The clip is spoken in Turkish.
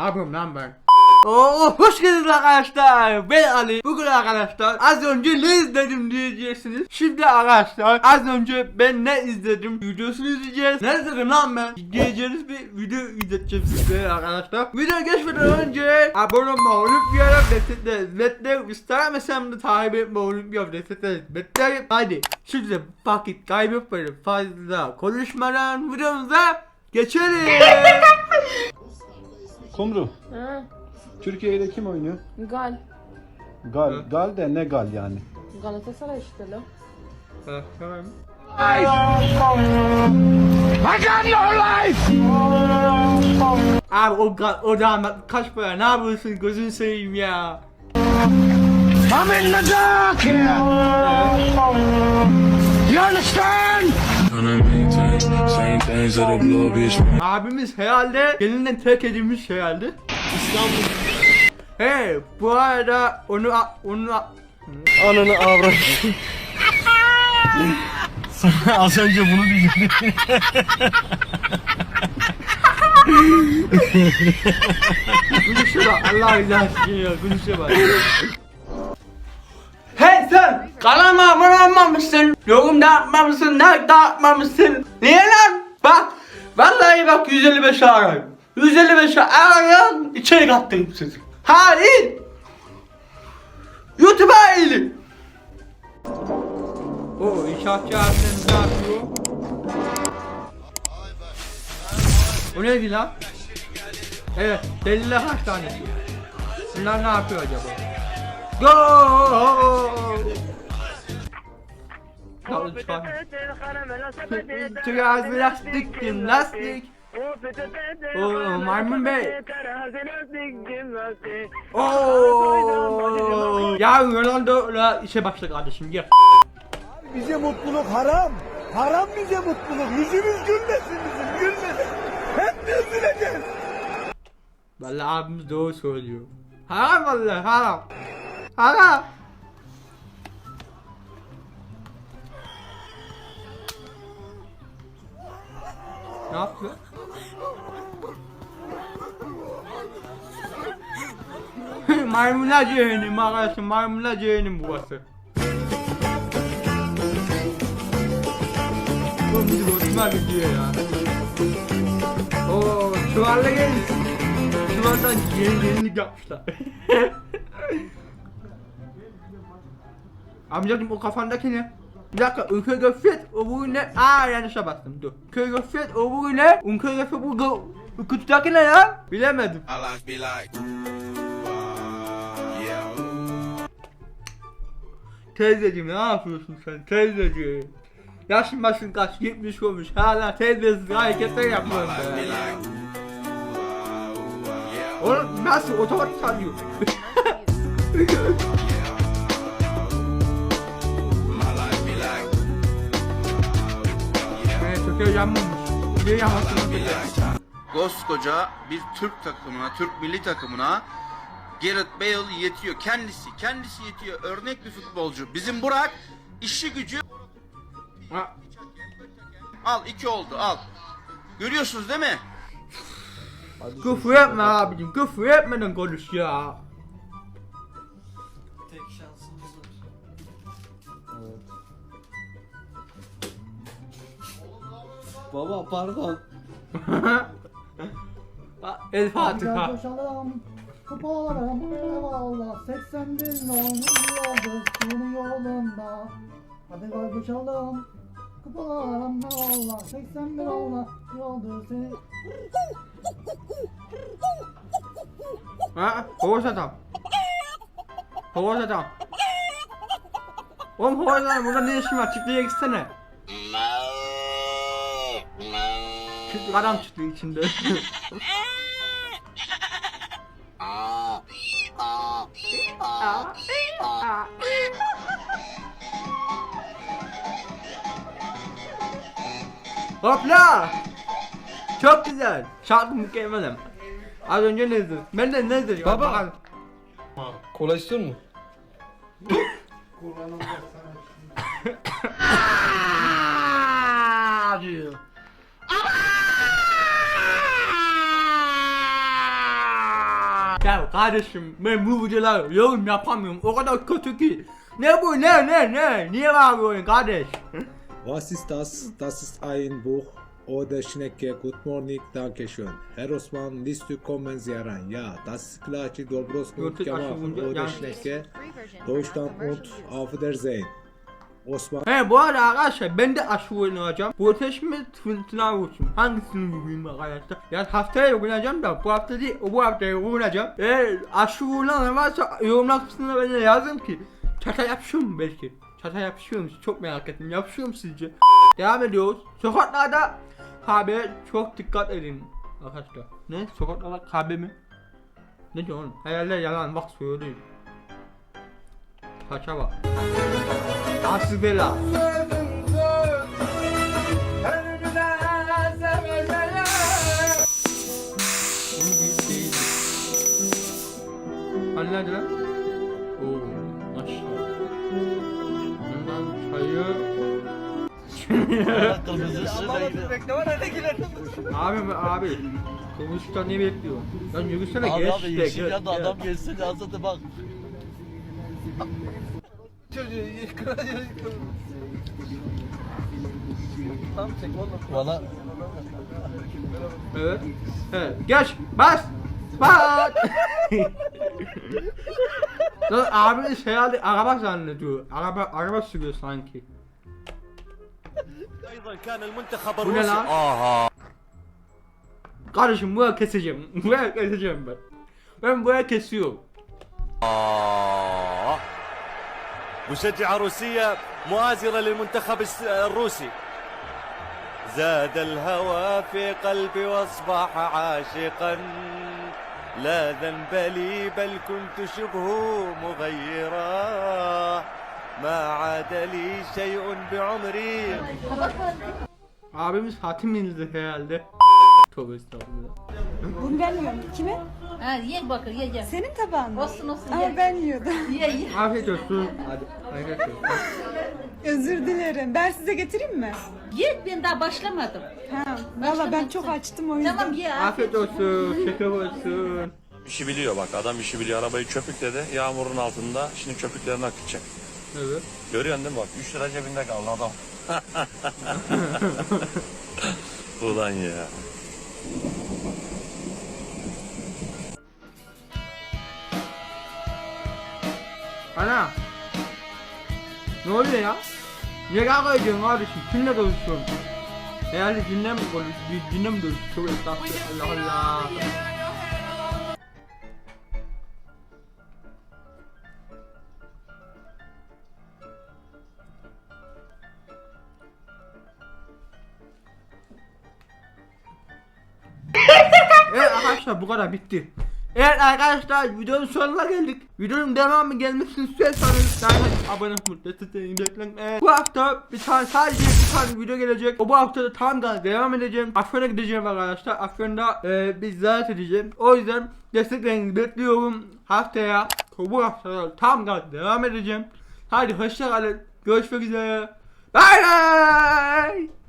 Ne yapıyorum lan? Oo, hoş geldiniz arkadaşlar. Ben Ali. Bugün arkadaşlar az önce ne izledim diyeceksiniz. Şimdi arkadaşlar az önce ben ne izledim videosunu izleyeceğiz. Ne izledim lan ben? Diyeceğiniz bir video izleteceğim size arkadaşlar. Video geçmeden önce abone olmayı unutmayalım. Destekler hizmetler. Instagram hesabımda takip etmeyi unutmayalım. Destekler hizmetler. Hadi şimdi vakit kaybetmeyelim. Fazla konuşmadan videomuza geçelim. Kumru, Ha, Türkiye'de kim oynuyor? Gal. Gal. Hı. Gal de ne gal yani? Galatasaray işte lo. Ha, tamam. Abi o, ga- o damat kaç para ne yapıyorsun gözünü seveyim ya. I'm in the dark here. You understand? Abimiz herhalde gelinden terk edilmiş herhalde. İstanbul. Hey bu arada onu onu Ananı avrat. Sana az önce bunu diyecektim. Gülüşe bak Allah için ya gülüşe bak. Abone olmamışsın. Yorum da atmamışsın. Like da atmamışsın. Niye lan? Bak vallahi bak 155 arayın. 155 arayın içeri attım sizi. Hayır. YouTube'a eğilin. Oo inşaatçı abimiz ne yapıyor? O neydi lan? Evet, deliler hastanesi. Bunlar ne yapıyor acaba? Go! Yalnız çıkar. Tüyazı lastik, kim lastik? Oo, maymun bey. Oo! Ya Ronaldo'la işe başla kardeşim gel. Bize mutluluk haram. Haram bize mutluluk. Yüzümüz gülmesin bizim gülmesin. Hep üzüleceğiz. Vallahi abimiz doğru söylüyor. Haram vallahi haram. Haram. Ne yapıyor? maymunlar cehennem arkadaşım maymunlar cehennem burası. Bu bizi hoşuma gidiyor ya. Oo çuvalla gelin. Çuvaldan yeni yenilik yapmışlar. Amcacım o kafandaki ne? Bir dakika, ülke öbürü ne? Aa yanlışa bastım dur. Ülke öbürü ne? Ülke göfet bu gı... Kutudaki ne ya? Bilemedim. Teyzeciğim ne yapıyorsun sen teyzeciğim? Yaşın başın kaç 70 olmuş hala teyzesiz hareketler yapıyorsun Be. Oğlum nasıl otomatik sanıyor? Evet. Bir yamasını be like. koskoca bir Türk takımına, Türk milli takımına Gareth Bale yetiyor. Kendisi, kendisi yetiyor. Örnek bir futbolcu. Bizim Burak işi gücü Ha, al iki oldu al. Görüyorsunuz değil mi? Küfür etme abicim küfür etmeden konuş ya. Baba pardon. El Fatiha. Koşalım, kupalarım eyvallah 81 yolun senin yolunda Hadi gel koşalım, kupalarım eyvallah 81 Allah yoldur seni Ha? Horoz adam. Horoz adam. Oğlum horoz adam burada ne işin var? Çiftliğe gitsene. Çiftlik adam çiftliği içinde. Hopla! Çok güzel. Şarkı mükemmelim. Az önce ne izledin? Ben de ne izledim? Baba. Bakalım. Kola istiyor mu? diyor. Kardeşim ben bu videolar yorum yapamıyorum o kadar kötü ki. Ne bu ne ne ne niye bağırıyorsun kardeş? Was ist das? Das ist ein Buch oder Schnecke. Good morning, danke schön. Herr Osman, willst du kommen Sie herein? Ja, das ist gleiche Dobrosnut Götür gemacht aşırı oder Schnecke. Deutschland und auf Wiedersehen. Osman. He bu arada arkadaşlar ben de aşı oynayacağım. Bu ateş mi fırtına vursun? Hangisini vurayım arkadaşlar? Yani haftaya oynayacağım da bu hafta değil bu haftaya oynayacağım. Eğer aşı vurulan varsa yorumlar kısmına bana yazın ki. Çata yapışıyor mu belki? Çata yapışıyor mu? Çok merak ettim. Yapışıyor mu sizce? Devam ediyoruz. Sokaklarda kahve çok dikkat edin arkadaşlar. Ne? Sokaklarda kahve mi? Ne diyor oğlum? Hayaller yalan bak söyleyeyim. Saça bak. Nasıl bela? Hani nerede lan? Oo, maşallah. Bundan çayı... abi abi. Kıvırcıktan ne bekliyor? Lan yürüsene Abi geç abi de, yeşil yandı adam geçsin yazdı da bak. Valla Evet. Evet. Geç. Bas. Bas. Lan abi şey aldı araba zannediyor. Araba araba sürüyor sanki. Bu ne lan? Kardeşim buraya keseceğim. Buraya keseceğim ben. Ben buraya kesiyorum. مشجعة روسية مؤازرة للمنتخب الروسي. زاد الهوى في قلبي وأصبح عاشقا. لا ذنب لي بل كنت شبه مغيرا. ما عاد لي شيء بعمري. Abimiz hatim indirdi herhalde. Tövbe estağfurullah. Bunu ben yiyorum. Kime? Ha ye bakır ye ye. Senin tabağın mı? Olsun olsun Ama ye. ben yiyordum. Ye ye. Afiyet olsun. Hadi. Afiyet olsun. Özür dilerim. Ben size getireyim mi? Ye ben daha başlamadım. Ha. Valla ben çok açtım o yüzden. Tamam ye. Afiyet olsun. Şeker olsun. İşi biliyor bak adam işi biliyor. Arabayı köpükledi yağmurun altında. Şimdi köpüklerini akıtacak. Evet. Görüyorsun değil mi bak 3 lira cebinde kaldı adam. Ulan ya. Ana. Ne oluyor ya? Niye kavga ediyorsun kardeşim? Kimle konuşuyorsun? Herhalde cinle mi konuşuyorsun? Cinle mi estağfurullah. Allah Allah. Evet arkadaşlar bu kadar bitti. Evet arkadaşlar videonun sonuna geldik. Videonun devamı gelmesini istiyorsanız like abone olmayı unutmayın. Evet, bu hafta bir tane sadece bir tane video gelecek. O bu hafta da tam gaz devam edeceğim. Afyon'a gideceğim arkadaşlar. Afyon'da e, bir ziyaret edeceğim. O yüzden desteklerinizi bekliyorum. Haftaya bu hafta tam gaz devam edeceğim. Hadi hoşça kalın. Görüşmek üzere. Bye bye.